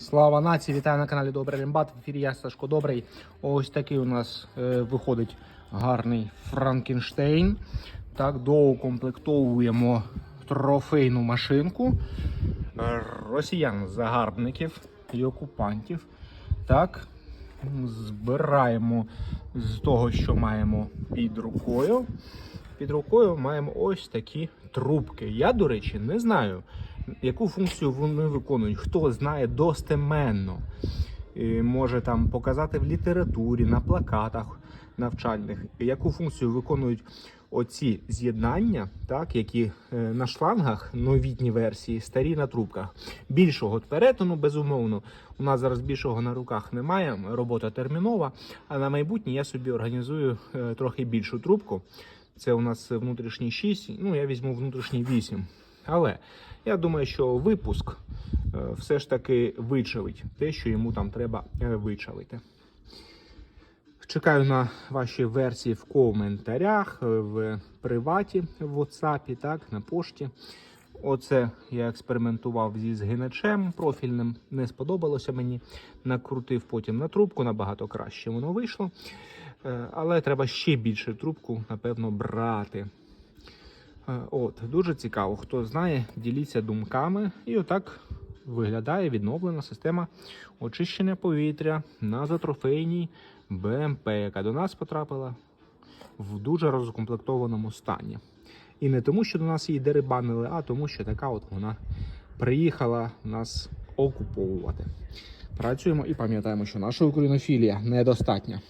Слава нації! Вітаю на каналі Добрий Рембат. В ефірі я Сашко Добрий. Ось такий у нас е, виходить гарний Франкенштейн. Так, доукомплектовуємо трофейну машинку росіян-загарбників і окупантів. Так, збираємо з того, що маємо під рукою. Під рукою маємо ось такі трубки. Я, до речі, не знаю, яку функцію вони виконують. Хто знає достеменно. І може там показати в літературі, на плакатах навчальних, яку функцію виконують оці з'єднання, так, які е, на шлангах, новітні версії, старі на трубках. Більшого перетину, безумовно. У нас зараз більшого на руках немає. Робота термінова. А на майбутнє я собі організую е, трохи більшу трубку. Це у нас внутрішній 6, ну я візьму внутрішній 8. Але я думаю, що випуск е, все ж таки вичавить те, що йому там треба е, вичавити. Чекаю на ваші версії в коментарях, е, в приваті, в WhatsApp, так, на пошті. Оце я експериментував зі згиначем профільним, не сподобалося мені. Накрутив потім на трубку, набагато краще воно вийшло. Але треба ще більше трубку, напевно, брати. Е, От, дуже цікаво, хто знає, діліться думками. І отак виглядає відновлена система очищення повітря на затрофейній БМП, яка до нас потрапила в дуже розкомплектованому стані. І не тому, що до нас її дерибанили, а тому, що така от вона приїхала нас окуповувати. Працюємо і пам'ятаємо, що наша українофілія недостатня.